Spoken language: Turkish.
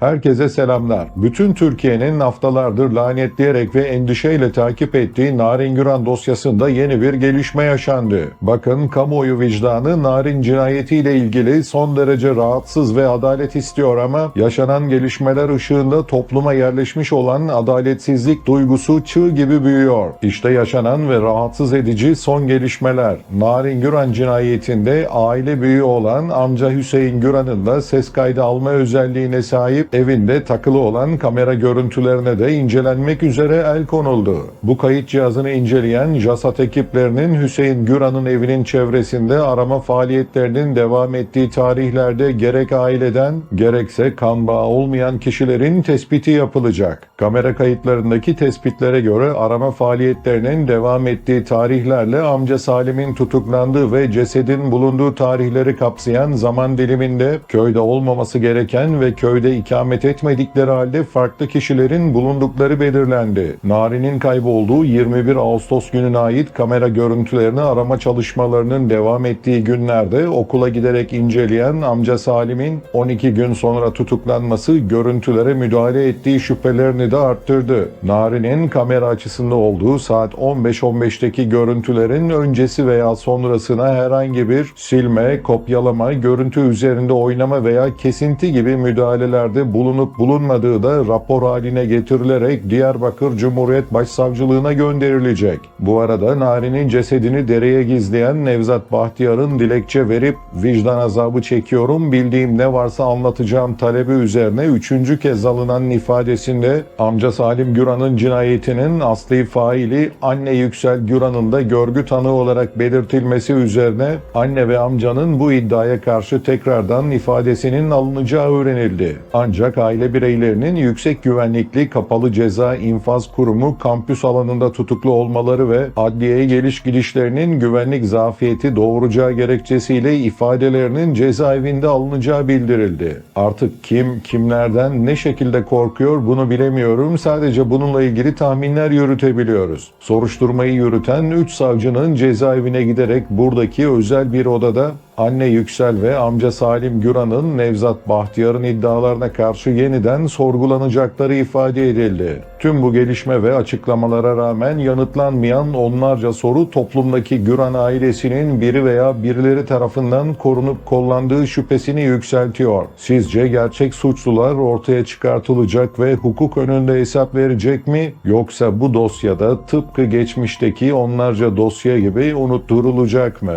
Herkese selamlar. Bütün Türkiye'nin haftalardır lanetleyerek ve endişeyle takip ettiği Narin Güran dosyasında yeni bir gelişme yaşandı. Bakın kamuoyu vicdanı Narin cinayetiyle ilgili son derece rahatsız ve adalet istiyor ama yaşanan gelişmeler ışığında topluma yerleşmiş olan adaletsizlik duygusu çığ gibi büyüyor. İşte yaşanan ve rahatsız edici son gelişmeler. Narin Güran cinayetinde aile büyüğü olan amca Hüseyin Güran'ın da ses kaydı alma özelliğine sahip evinde takılı olan kamera görüntülerine de incelenmek üzere el konuldu. Bu kayıt cihazını inceleyen JASAT ekiplerinin Hüseyin Güran'ın evinin çevresinde arama faaliyetlerinin devam ettiği tarihlerde gerek aileden gerekse kan bağı olmayan kişilerin tespiti yapılacak. Kamera kayıtlarındaki tespitlere göre arama faaliyetlerinin devam ettiği tarihlerle amca Salim'in tutuklandığı ve cesedin bulunduğu tarihleri kapsayan zaman diliminde köyde olmaması gereken ve köyde ikamet etmedikleri halde farklı kişilerin bulundukları belirlendi. Nari'nin kaybolduğu 21 Ağustos gününe ait kamera görüntülerini arama çalışmalarının devam ettiği günlerde okula giderek inceleyen amca Salim'in 12 gün sonra tutuklanması görüntülere müdahale ettiği şüphelerini de arttırdı. Nari'nin kamera açısında olduğu saat 15.15'teki görüntülerin öncesi veya sonrasına herhangi bir silme, kopyalama, görüntü üzerinde oynama veya kesinti gibi müdahalelerde bulunup bulunmadığı da rapor haline getirilerek Diyarbakır Cumhuriyet Başsavcılığına gönderilecek. Bu arada Nari'nin cesedini dereye gizleyen Nevzat Bahtiyar'ın dilekçe verip vicdan azabı çekiyorum bildiğim ne varsa anlatacağım talebi üzerine üçüncü kez alınan ifadesinde amca Salim Güran'ın cinayetinin asli faili anne Yüksel Güran'ın da görgü tanığı olarak belirtilmesi üzerine anne ve amcanın bu iddiaya karşı tekrardan ifadesinin alınacağı öğrenildi. Ancak aile bireylerinin yüksek güvenlikli kapalı ceza infaz kurumu kampüs alanında tutuklu olmaları ve adliyeye geliş gidişlerinin güvenlik zafiyeti doğuracağı gerekçesiyle ifadelerinin cezaevinde alınacağı bildirildi. Artık kim, kimlerden, ne şekilde korkuyor bunu bilemiyorum. Sadece bununla ilgili tahminler yürütebiliyoruz. Soruşturmayı yürüten 3 savcının cezaevine giderek buradaki özel bir odada anne Yüksel ve amca Salim Güran'ın Nevzat Bahtiyar'ın iddialarına karşı yeniden sorgulanacakları ifade edildi. Tüm bu gelişme ve açıklamalara rağmen yanıtlanmayan onlarca soru toplumdaki Güran ailesinin biri veya birileri tarafından korunup kollandığı şüphesini yükseltiyor. Sizce gerçek suçlular ortaya çıkartılacak ve hukuk önünde hesap verecek mi? Yoksa bu dosyada tıpkı geçmişteki onlarca dosya gibi unutturulacak mı?